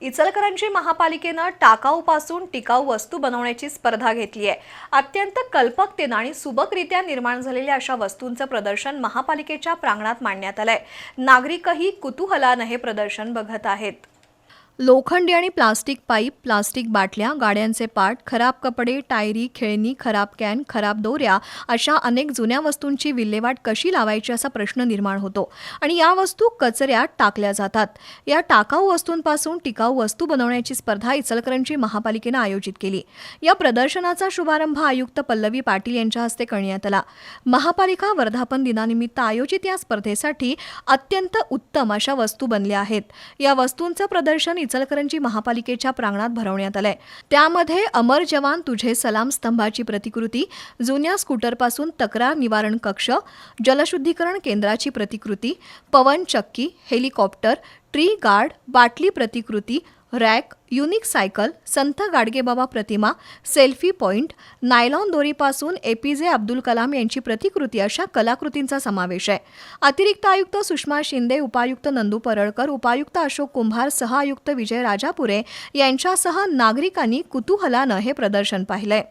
इचलकरंजी महापालिकेनं टाकाऊपासून टिकाऊ वस्तू बनवण्याची स्पर्धा घेतली आहे. अत्यंत कल्पकतेनं आणि सुबकरित्या निर्माण झालेल्या अशा वस्तूंचं प्रदर्शन महापालिकेच्या प्रांगणात मांडण्यात आलंय. नागरिकही कुतूहलानं हे प्रदर्शन बघत आहेत. लोखंडी आणि प्लास्टिक पाईप प्लास्टिक बाटल्या गाड्यांचे पाट खराब कपडे टायरी खेळणी खराब कॅन खराब दोऱ्या अशा अनेक जुन्या वस्तूंची विल्हेवाट कशी लावायची असा प्रश्न निर्माण होतो. आणि या वस्तू कचऱ्यात टाकल्या जातात. या टाकाऊ वस्तूंपासून टिकाऊ वस्तू बनवण्याची स्पर्धा इचलकरंजी महापालिकेनं आयोजित केली. या प्रदर्शनाचा शुभारंभ आयुक्त पल्लवी पाटील यांच्या हस्ते करण्यात आला. महापालिका वर्धापन दिनानिमित्त आयोजित या स्पर्धेसाठी अत्यंत उत्तम अशा वस्तू बनल्या आहेत. या वस्तूंचं प्रदर्शन इचलकरंजी महापालिकेच्या प्रांगणात भरवण्यात आलंय. त्यामध्ये अमर जवान तुझे सलाम स्तंभाची प्रतिकृती जुन्या स्कूटरपासून तक्रार निवारण कक्ष जलशुद्धीकरण केंद्राची प्रतिकृती पवन चक्की हेलिकॉप्टर ट्री गार्ड बाटली प्रतिकृती rack unique cycle Sant Gadgebaba Pratima selfie point nylon दोरीपासून A P J Abdul Kalam यांची प्रतिकृती अशा कलाकृतींचा समावेश आहे. अतिरिक्त आयुक्त सुषमा शिंदे उपायुक्त नंदू परळकर उपायुक्त अशोक कुंभार सह आयुक्त विजय राजापुरे यांच्यासह नागरिकांनी कुतूहलानं हे प्रदर्शन पाहिलंय.